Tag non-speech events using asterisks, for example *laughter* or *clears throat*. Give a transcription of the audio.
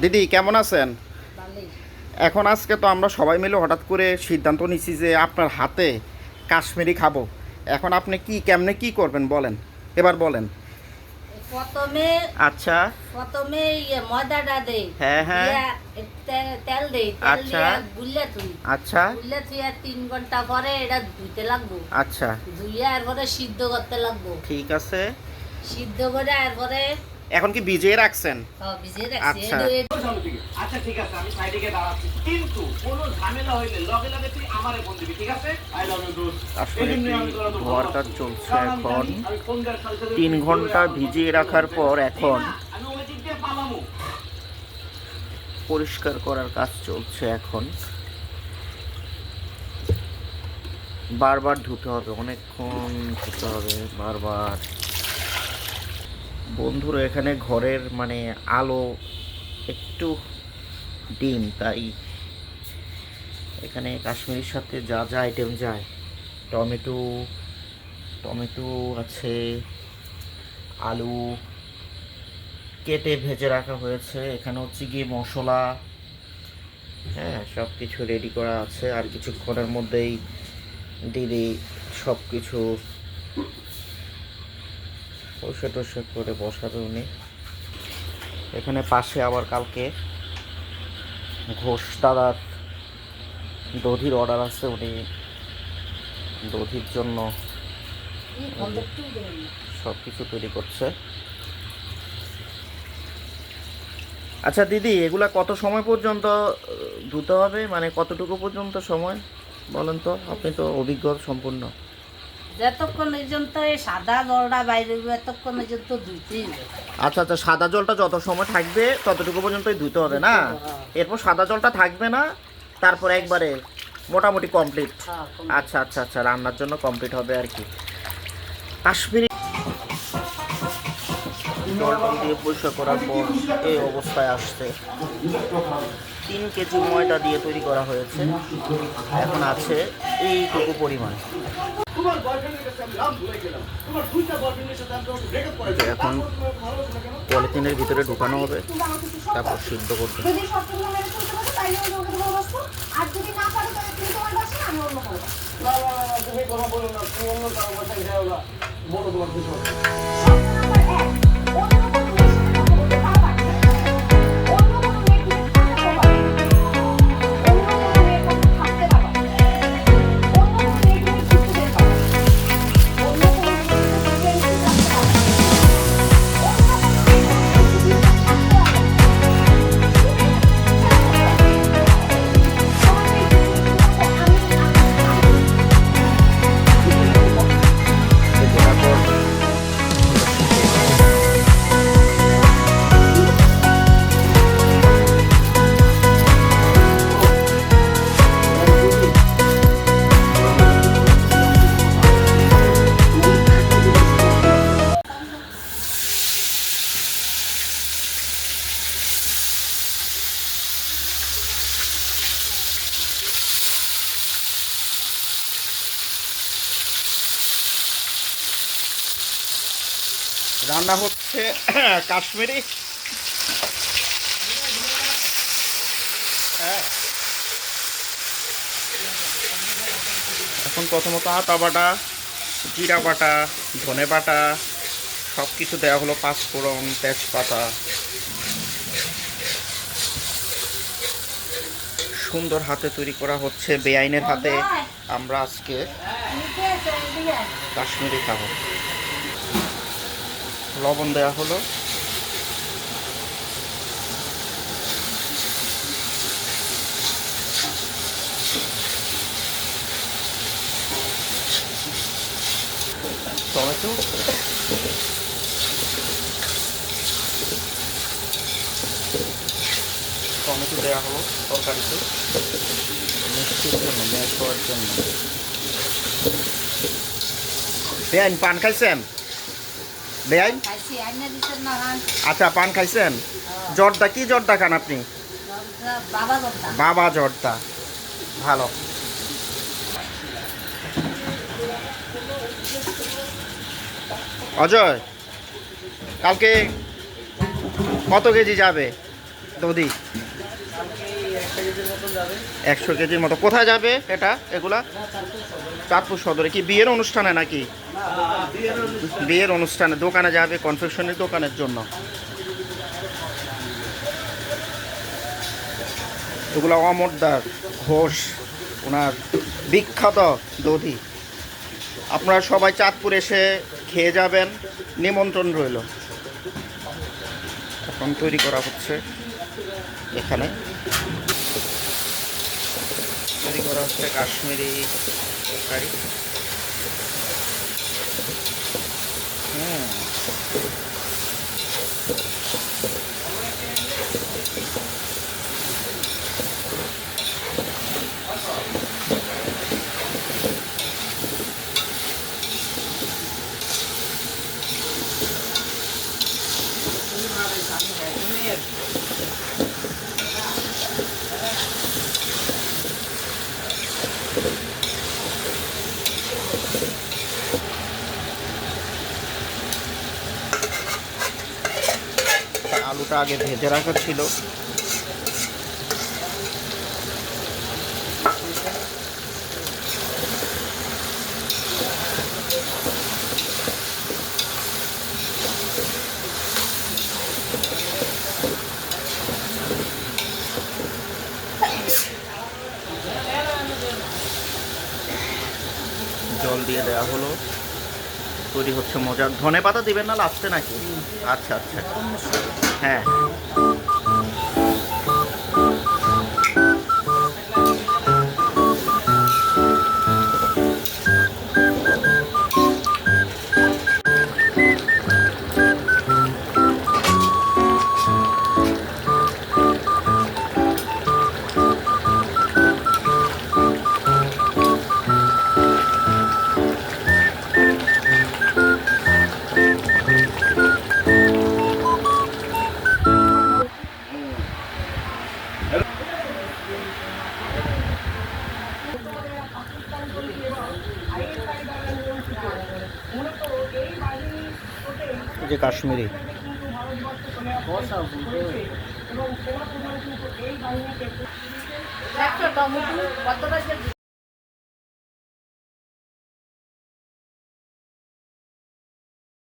দিদি কেমন আছেন? এখন আজকে তো আমরা সবাই মিলে হঠাৎ করে সিদ্ধান্ত নিছি যে আপনার হাতে কাশ্মীরি খাব। এখন আপনি কি কেমনে কি করবেন বলেন? এবার বলেন। প্রথমে আচ্ছা। প্রথমে ইয়ে ময়দাটা দেই। হ্যাঁ, হ্যাঁ। তেল দেই। আচ্ছা। দিয়া তুই আচ্ছা। গুললে তুই আর তিন ঘণ্টা পরে এটা ধুইতে লাগবো। আচ্ছা। ধুইয়া এরপরে সিদ্ধ করতে লাগবো। ঠিক আছে। সিদ্ধ করে এরপরে এখন কি ভিজিয়ে রাখছেন? রাখছি। আচ্ছা। আচ্ছা ঠিক আছে আমি সাইডে গিয়ে দাঁড়াচ্ছি। কিন্তু কোনো ঝামেলা হইলে লগে লগে তুই আমারে ফোন দিবি ঠিক আছে? আই লাভ ইউ দোস্ত আসলে ঘরটা চলছে এখন। তিন ঘণ্টা ভিজিয়ে রাখার পর এখন আমি ওই দিক দিয়ে পালামু পরিষ্কার করার কাজ চলছে এখন। বারবার ধুতে হবে অনেকক্ষণ ধুতে হবে বারবার। বন্ধুরা এখানে ঘরের মানে আলো একটু ডিম, তাই এখানে কাশ্মীরের সাথে যা যা আইটেম যায়। টমেটো টমেটো আছে, আলু কেটে ভেজে রাখা হয়েছে। এখানে হচ্ছে গিয়ে মশলা হ্যাঁ সব কিছু রেডি করা আছে। আর কিছুক্ষণের মধ্যেই দিদি সব কিছু টসে টসে করে বসাবে উনি। এখানে পাশে আবার কালকে ঘোষ দাদার দধির অর্ডার আছে, উনি দধির জন্য। সব কিছু তৈরি করছে। আচ্ছা দিদি, এগুলা কত সময় পর্যন্ত ধুতে হবে? মানে কতটুকু পর্যন্ত সময় বলেন তো? আপনি তো অভিজ্ঞ, সম্পূর্ণ। যতক্ষণ পর্যন্ত এই সাদা জলটা বাইরে এতক্ষণ পর্যন্ত ধুইতেই। আচ্ছা আচ্ছা সাদা জলটা যত সময় থাকবে ততটুকু পর্যন্তই ধুতে হবে না? এরপর সাদা জলটা থাকবে না তারপর একবারে মোটামুটি কমপ্লিট হ্যাঁ, আচ্ছা আচ্ছা আচ্ছা রান্নার জন্য কমপ্লিট হবে আর কি। কাশ্মীরি জলটা দিয়ে পরিষ্কার করার পর এই অবস্থায় আসছে। তিন কেজি ময়দা দিয়ে তৈরি করা হয়েছে। এখন আছে এইটুকু পরিমাণ। এখন পলিথিনের ভিতরে ঢুকানো হবে, তারপর সিদ্ধ করতে রান্না হচ্ছে *clears throat* কাশ্মীরি। হ্যাঁ। এখন প্রথমত আটা বাটা জিরা বাটা ধনে বাটা সব কিছু দেওয়া হলো পাঁচফোড়ন তেজপাতা। সুন্দর হাতে তৈরি করা হচ্ছে বেআইনের হাতে। আমরা আজকে। কাশ্মীরি খাব। লবণ দেওয়া হলো। টমেটো। টমেটো দেওয়া হলো তরকারিতে। মিষ্টির জন্য ম্যাশ হওয়ার জন্য। বেআইন পান খাইছেন? বেআইন? আচ্ছা পান খাইছেন? জর্দা কি জর্দা খান আপনি? বাবা জর্দা। ভালো। অজয় কালকে কত কেজি যাবে? দৌদি একশো কেজির মতো। কোথায় যাবে এটা? এগুলা? চাঁদপুর সদরে। কি বিয়ের অনুষ্ঠানে নাকি? বিয়ের অনুষ্ঠানে। দোকানে যাবে কনফেকশনের দোকানের জন্য। এগুলো অমরদার, ঘোষ, ওনার বিখ্যাত দধি। আপনারা সবাই চাঁদপুর এসে খেয়ে যাবেন। নিমন্ত্রণ রইল। এখন তৈরি করা হচ্ছে এখানে। তৈরি করা হচ্ছে কাশ্মীরি তরকারি। হুম। আলুটা আগে ভেজে রাখা ছিল। জল দিয়ে দেওয়া হলো। তৈরি হচ্ছে মজা ধনে পাতা দিবেন না লাস্টে নাকি? আচ্ছা আচ্ছা। হ্যাঁ। যে কাশ্মীরি।